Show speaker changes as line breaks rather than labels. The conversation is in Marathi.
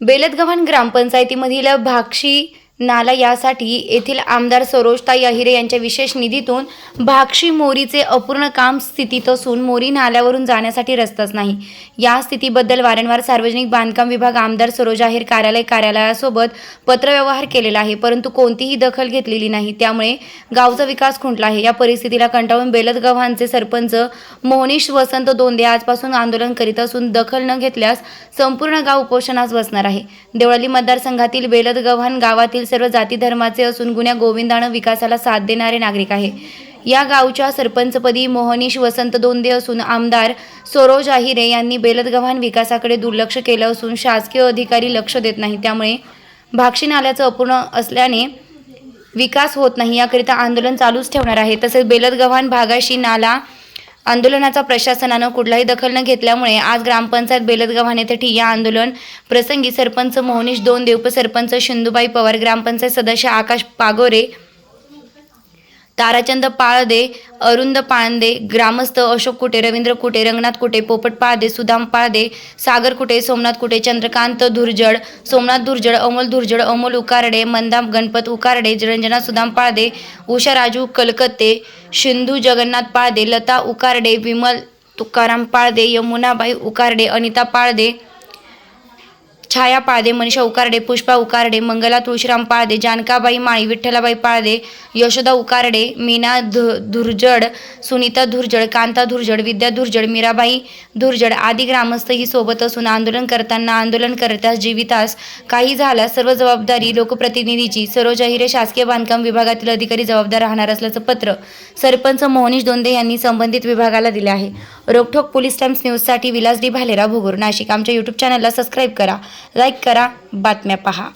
बेलदगव्हाण ग्रामपंचायतीमधील भाक्षी नाला यासाठी येथील आमदार सरोजताई अहिरे यांच्या विशेष निधीतून भाक्षी मोरीचे अपूर्ण काम स्थितीत असून मोरी नाल्यावरून जाण्यासाठी रस्ताच नाही. या स्थितीबद्दल वारंवार सार्वजनिक बांधकाम विभाग आमदार सरोज आहेर कार्यालय कार्यालयासोबत पत्रव्यवहार केलेला आहे परंतु कोणतीही दखल घेतलेली नाही. त्यामुळे गावचा विकास खुंटला आहे. या परिस्थितीला कंटाळून बेलदगव्हाणचे सरपंच मोहनीश वसंत दोंदे आजपासून आंदोलन करीत असून दखल न घेतल्यास संपूर्ण गाव उपोषणास बसणार आहे. देवळाली मतदारसंघातील बेलदगव्हाण गावातील सर्व जाती धर्माचे असून गुन्ह्या गोविंदानं विकासाला साथ देणारे नागरिक आहे. या गावच्या सरपंचपदी मोहनीश वसंत दोंदे असून आमदार सरोज आहिरे यांनी बेलदगव्हाण विकासाकडे दुर्लक्ष केलं असून शासकीय अधिकारी लक्ष देत नाही त्यामुळे भाक्षी नाल्याचं अपूर्ण असल्याने विकास होत नाही याकरिता आंदोलन चालूच ठेवणार आहे. तसेच बेलदगव्हाण भागाशी नाला आंदोलनाचा प्रशासनानं कुठलाही दखल न घेतल्यामुळे आज ग्रामपंचायत बेलदगव्हाणे येथे या आंदोलन प्रसंगी सरपंच मोहनीश दोन देवपसरपंच शिंदूबाई पवार ग्रामपंचायत सदस्य आकाश पागोरे ताराचंद पाळदे अरुंद पांदे ग्रामस्थ अशोक कुटे रवींद्र कुटे रंगनाथ कुटे पोपट पाळदे सुदाम पाळदे सागर कुटे सोमनाथ कुटे चंद्रकांत धुरजड सोमनाथ धुरजड अमोल धुरजड अमोल उकारडे मंदाम गणपत उकारडे रंजना सुदाम पाळदे उषा राजू कलकत्ते सिंधू जगन्नाथ पाळदे लता उकारडे विमल तुकाराम पाळदे यमुनाबाई उकारडे अनिता पाळदे छाया पाळदे मनीषा उकारडे पुष्पा उकारडे मंगला तुळशीराम पाळदे जानकाबाई माळी विठ्ठलाबाई पाळदे यशोदा उकारडे मीना धु धुरजड सुनीता धुरजड कांता धुरजड विद्या धुरजड मीराबाई धुरजड आदी ग्रामस्थ ही सोबत असून आंदोलन करताना आंदोलन करतास जीवितास काही झाल्यास सर्व जबाबदारी लोकप्रतिनिधीची. सर्व जाहीर शासकीय बांधकाम विभागातील अधिकारी जबाबदार राहणार असल्याचं पत्र सरपंच मोहनीश दोंदे यांनी संबंधित विभागाला दिले आहे. रोखोक पोलीस टाइम्स न्यूजसाठी विलास डी भालेराव भोगूर. नाशिक आमच्या यूट्यूब चॅनलला सबस्क्राईब करा लाईक करा बातम्या पहा.